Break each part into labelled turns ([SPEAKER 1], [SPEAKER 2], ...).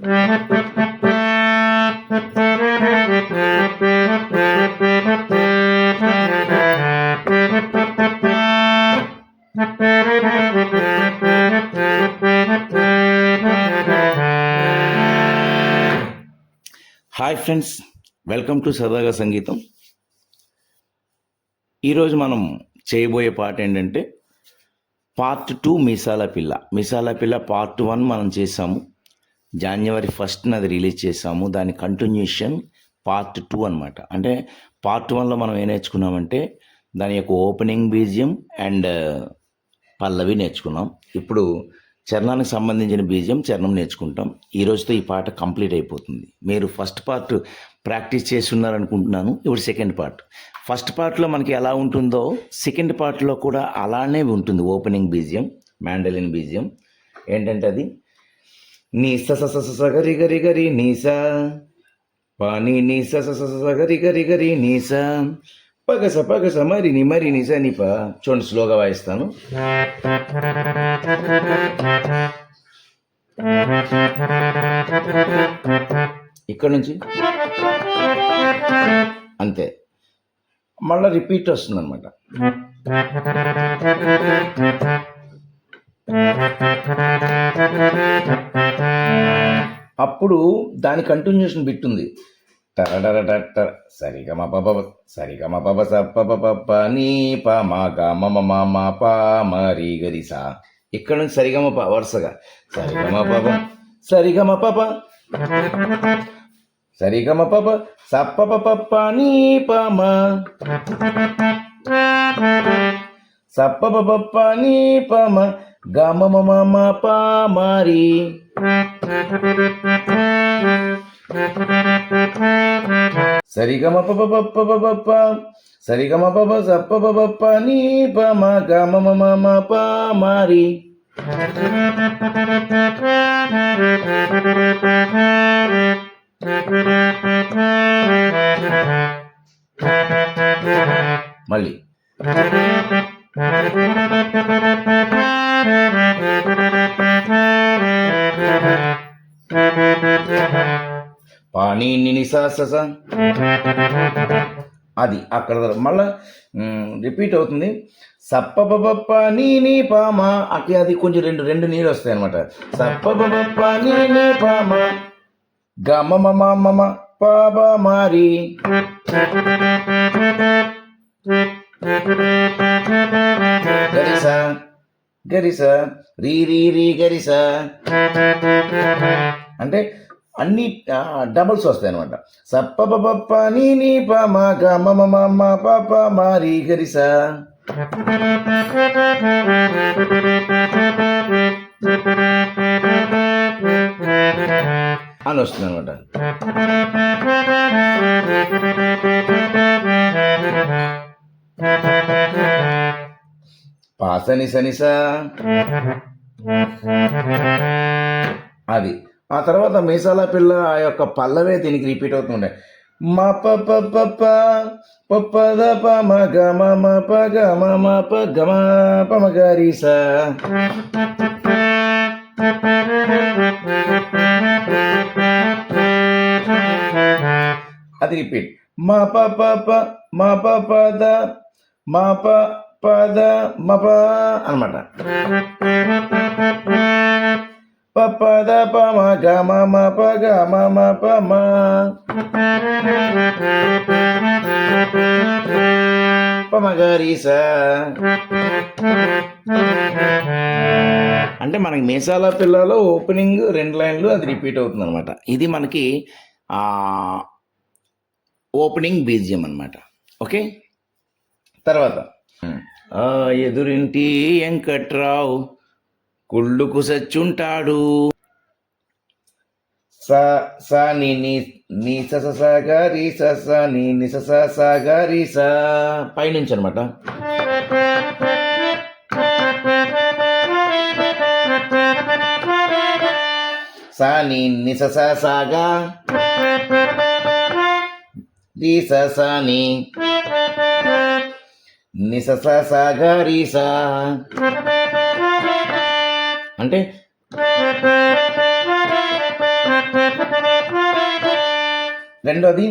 [SPEAKER 1] Hi friends welcome to సరదాగా సంగీతం ఈరోజు మనం చేయబోయే పాట ఏంటంటే పార్ట్ టూ మిసాల పిల్ల. మిసాల పిల్ల పార్ట్ వన్ మనం చేసాము. జనవరి ఫస్ట్న అది రిలీజ్ చేసాము. దాని కంటిన్యూషన్ పార్ట్ టూ అనమాట అంటే పార్ట్ వన్లో మనం ఏం నేర్చుకున్నామంటే దాని యొక్క opening B G M and uh, పల్లవి నేర్చుకున్నాం. ఇప్పుడు చరణానికి సంబంధించిన బీజం చరణం నేర్చుకుంటాం. ఈ రోజుతో ఈ పాట కంప్లీట్ అయిపోతుంది. మీరు ఫస్ట్ పార్ట్ ప్రాక్టీస్ చేసి అనుకుంటున్నాను ఇప్పుడు సెకండ్ పార్ట్ ఫస్ట్ పార్ట్లో మనకి ఎలా ఉంటుందో సెకండ్ పార్ట్లో కూడా అలానే ఉంటుంది ఓపెనింగ్ బీజియం మ్యాండలిన్ బీజియం. ఏంటంటే అది? నీ సస గరి గరి గరి పాని నీ స గరి గరి గరి పగస పగస మరి ని మరి నిస నిప చూడండి స్లోగా వాయిస్తాను. ఇక్కడ నుంచి? అంతే. మళ్ళీ రిపీట్ వస్తుంది అనమాట అప్పుడు దాని కంటిన్యూషన్ బిట్ ఉంది. టరడరడట సరిగమ పబ సరిగమ పబ సప్ప పప నీ ప మా గ మమ మా మా ప మరి గది సా. ఇక్కడ నుంచి సరిగమ ప వరుసగా. సరిగమ పబ సరిగమ పబ సరిగమ పప సప్ప పప్ప నీ ప మా. సప్ప పప్ప నీ ప మా. గ మమ మమ ప మరి సరిగమ పప పప్ప పప్ప సరిగమ పప సప్ప పప్ప నీ ప మ గ మమ మమ ప మరి మళ్ళీ పానీ నిసా సస అది అక్కడ మళ్ళా రిపీట్ అవుతుంది. సప్ప పప్ప నీ నీ పామ. అక్కడ అది కొంచెం రెండు రెండు నీళ్ళు వస్తాయి అనమాట సప్ప పప్ప నీ నీ పామ. గమ మమ మమ పాప మారి గరిస గరిస రీ. రీ రీ గరిస అంటే అన్ని డబుల్స్ వస్తాయి అనమాట సప్ప పప్ప నీ నీ ప మా గ మమ మమ పాప మారి గరిస అని వస్తుంది అనమాట పాసని సనిస అది. ఆ తర్వాత మీసాల పిల్ల ఆ యొక్క పల్లవే దీనికి రిపీట్ అవుతుండే. మా ప ప ప ప ప ప ద ప మ గ మ మ ప గ మ మ ప గ మ ప మ గ రి స. అది రిపీట్ మా ప ప ప మా ప ప ద మా ప ప ద మ ప అనమాట. ప పమ ద ప మ గ మ ప గ అంటే మనకి మీసాల పిల్లలో ఓపెనింగ్ రెండు లైన్లు అది రిపీట్ అవుతుంది అనమాట ఇది మనకి ఓపెనింగ్ బీజియం అనమాట ఓకే? తర్వాత. ఎదురింటి వెంకట్రావు కుళ్ళుకు సచ్చుంటాడు స స ని ని ని స స స గ రి స స ని ని స స స గ స పైనుంచి అనమాట స ని ని స స స గ రి స స ని ని స స స గ స అంటే రెండోది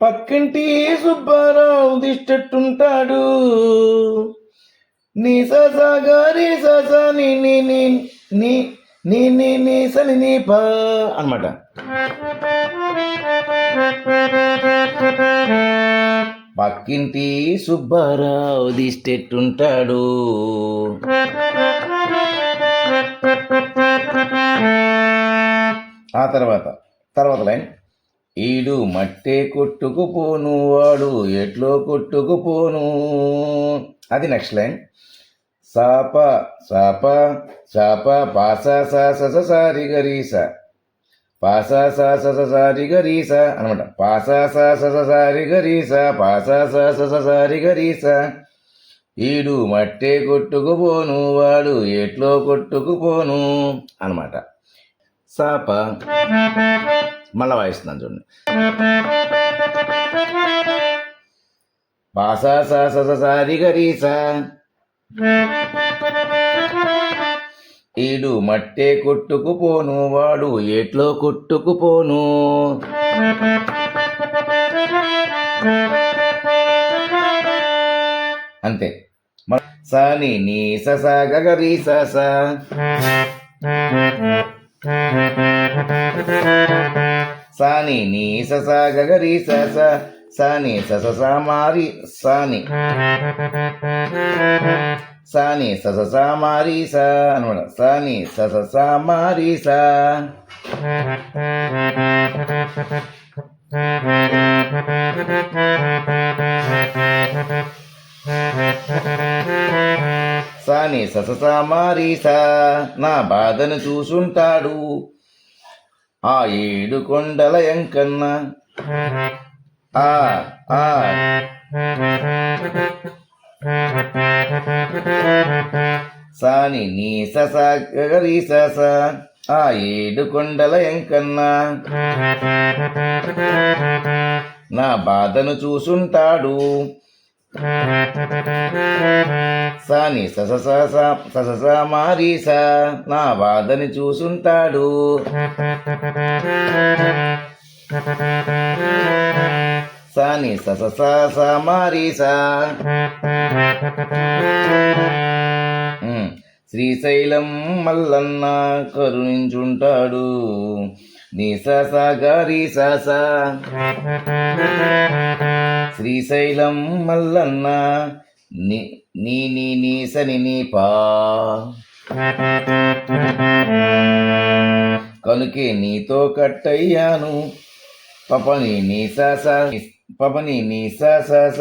[SPEAKER 1] పక్కింటి సుబ్బారావు దిష్టట్టుంటాడు. నీ ససగా నీ సస నీ నీ నీ నీ నీ నీ నీ సని నీ పా అనమాట పక్కింటి సుబ్బారావు దిష్టెట్టుంటాడు. ఆ తర్వాత తర్వాత లైన్. ఈడు మట్టే కొట్టుకుపోను వాడు ఎట్లో కొట్టుకుపోను. అది నెక్స్ట్ లైన్. సాప సాప సాప పాసా సా స సారి గరీస పాసా సా స సారి గరీస అనమాట. పాసా సా స సారి గరీస పాసా సా స సారి గరీస ఈడు మట్టే కొట్టుకుపోను వాడు ఎట్లో కొట్టుకుపోను అనమాట. సాప మళ్ళా వాయిస్తున్నాను చూడండి. పాసా సా స సారి గరీసా ఈడు మట్టే కొట్టుకుపోను వాడు ఎట్లో కొట్టుకుపోను. అంతే. మ- సాని నీ సస గగరి సస సాని నీ సస గగరి సస సాని సస సామారి సాని సాని సస సామారి స అనమాట సాని సస సామారి స సాని సస సాని సససామారీసా నా బాధను చూసుంటాడు. ఆ ఏడు కొండల ఎంకన్న. ఆ ఆ. సాని నీ సస గగరి ఆ ఏడు కొండల ఎంకన్నా. నా బాధను చూసుంటాడు. సాని ససస సస స నా బాధని చూసుంటాడు. సాని ససస స శ్రీశైలం మల్లన్న కరుణించుంటాడు. నీ సస. గారి సస శ్రీశైలం మల్లన్న నీ నీ నీ నీ సని నీ పా. కనుకే నీతో కట్టయ్యాను పపని నీ సస పపని నీ సస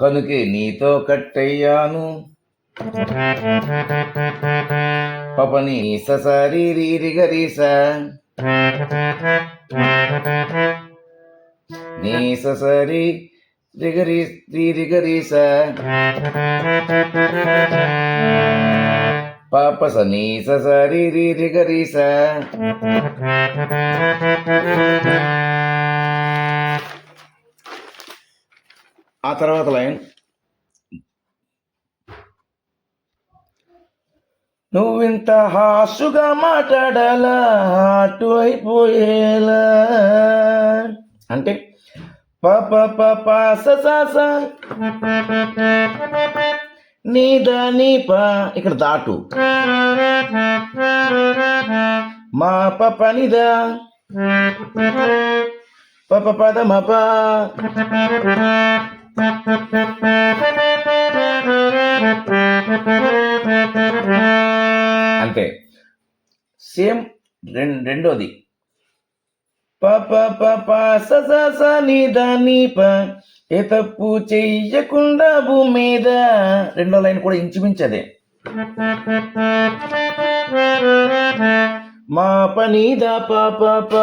[SPEAKER 1] కనుకే నీతో కట్టయ్యాను. పపని ససరి రీరి గరీస. నీ ససరి రిగరి రీరి గరీస. పాపస నీ ససరి రీరి గరీస. ఆ తర్వాత లైన్ నువ్వింత హాసుగా మాట్లాడాలా? అటు అయిపోయేలా అంటే ప ప ప ప స నీ ప. ఇక్కడ దాటు మా ప నిదా ప ప పద మ ప. అంతే సేమ్ రెండోది. ప ప ప ప స స స ని ద ని ప. ఏ తప్పు చెయ్యకుండా భూమి మీద రెండో లైన్ కూడా ఇంచుమించదే మా పని ద ప ప ప.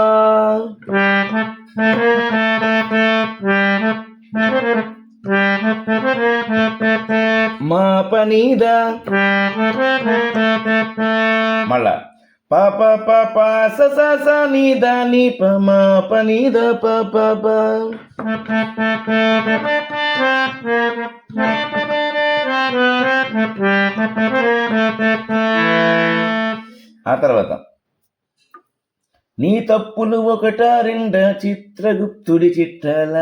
[SPEAKER 1] మా పని ద. మళ్ళా. ప ప ప ప స స స ని ద ని ప మా ప ని ద ప ప ప ఆ తర్వాత నీ తప్పులు ఒకట రెండ చిత్రగుప్తుడి చిట్టల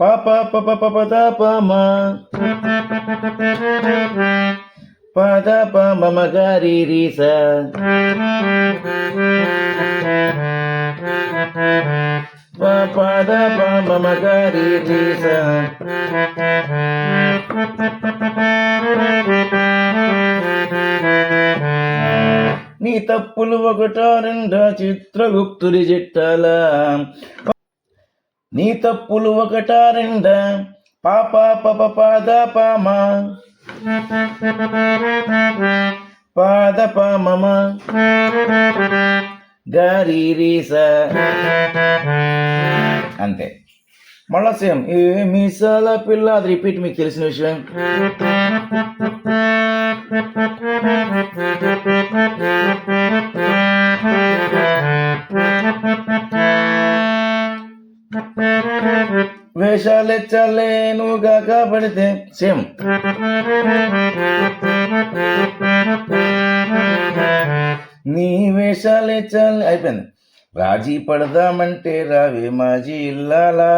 [SPEAKER 1] ప పాప పప ప పమ పద ప పమ గారి రీస పద ప పమ గారి రీస నీ తప్పులు ఒకట రెండ చిత్రగుప్తుడి చిట్టల నీ తప్పులు ఒకటా రెండా పాప పప పాద పామా పాద పామమ గారి అంతే. మళ్ళా సేమ్ ఏ మీసాల పిల్ల అది రిపీట్ మీకు తెలిసిన విషయం. వేషాలెచ్చలేను నువ్వు గాక పడితే సేమ్. నీ వేషాలెచ్చలే అయిపోయింది. రాజీ పడదామంటే రావే మాజీ ఇల్లాలా.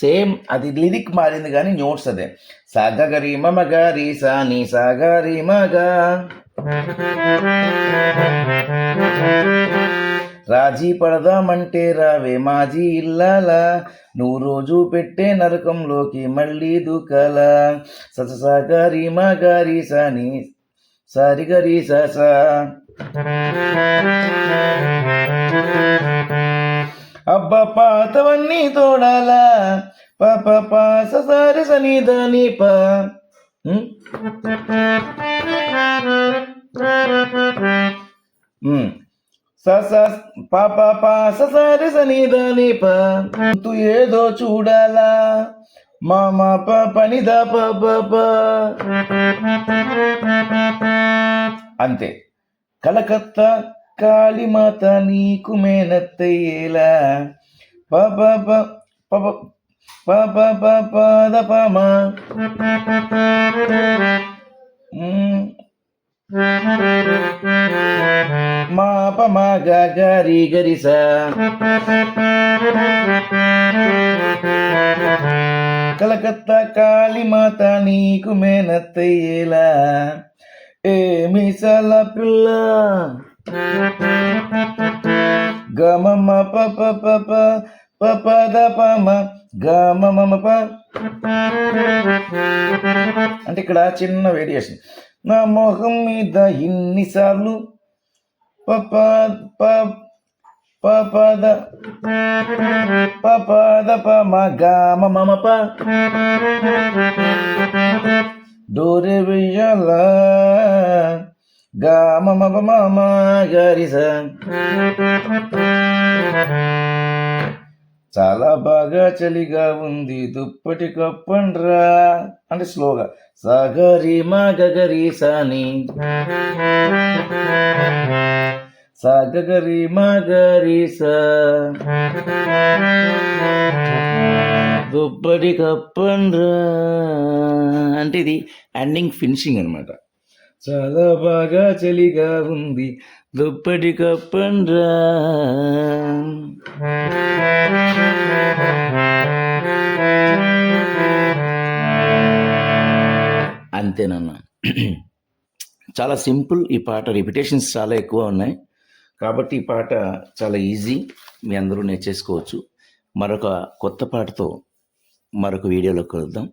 [SPEAKER 1] సేమ్ అది లిరిక్ మారింది కానీ నోట్స్ అదే. సాగరి మమగారి సాని సాగరి మగా. రాజీ పడదామంటే రావే మాజీ ఇల్లాలా. నువ్వు రోజు పెట్టే నరకంలోకి మళ్ళీ దుకాల. సస సాగరి మా గారి సాని సారి గరి సస. అబ్బ పాతవన్నీ తోడాలా. పాప పాస సారి సని దాని పా. ఉమ్. స స పాప పాస సారి సని దాని ప తు ఏదో చూడాలా మామ ప పని ద ప ప ప అంతే కలకత్తా కాళీమాత నీకు మేనత్తయ్యేలా ప ప ప ప ప ప ప ప పద పమ మ్. మా ప మా గ గరి గరి స కలకత్తా కాళీమాత నీకు మేనత్తయ్యేలా. ఏ మీసాల పిల్ల. గమమ పప ప ప ప ప ద ప గమమ ప. అంటే ఇక్కడ చిన్న వేరియేషన్. నా మొహం మీద ఇన్నిసార్లు Papa, ಪ papa, the papa the mi ya la ga ma ma pa ma ma చాలా బాగా చలిగా ఉంది. దుప్పటి కప్పండ్రా అంటే స్లోగా. సగరి మా గగరి సాని. సగరి మా గరి సా. దుప్పటి కప్పండ్రా అంటే ఇది ఎండింగ్ ఫినిషింగ్ అనమాట చాలా బాగా చలిగా ఉంది. దుప్పటి కప్పండ్రా. అంతేనన్నా చాలా సింపుల్ ఈ పాట. రిపిటేషన్స్ చాలా ఎక్కువ ఉన్నాయి. కాబట్టి ఈ పాట చాలా ఈజీ. మీ అందరూ నేర్చేసుకోవచ్చు. మరొక కొత్త పాటతో మరొక వీడియోలో కలుద్దాం.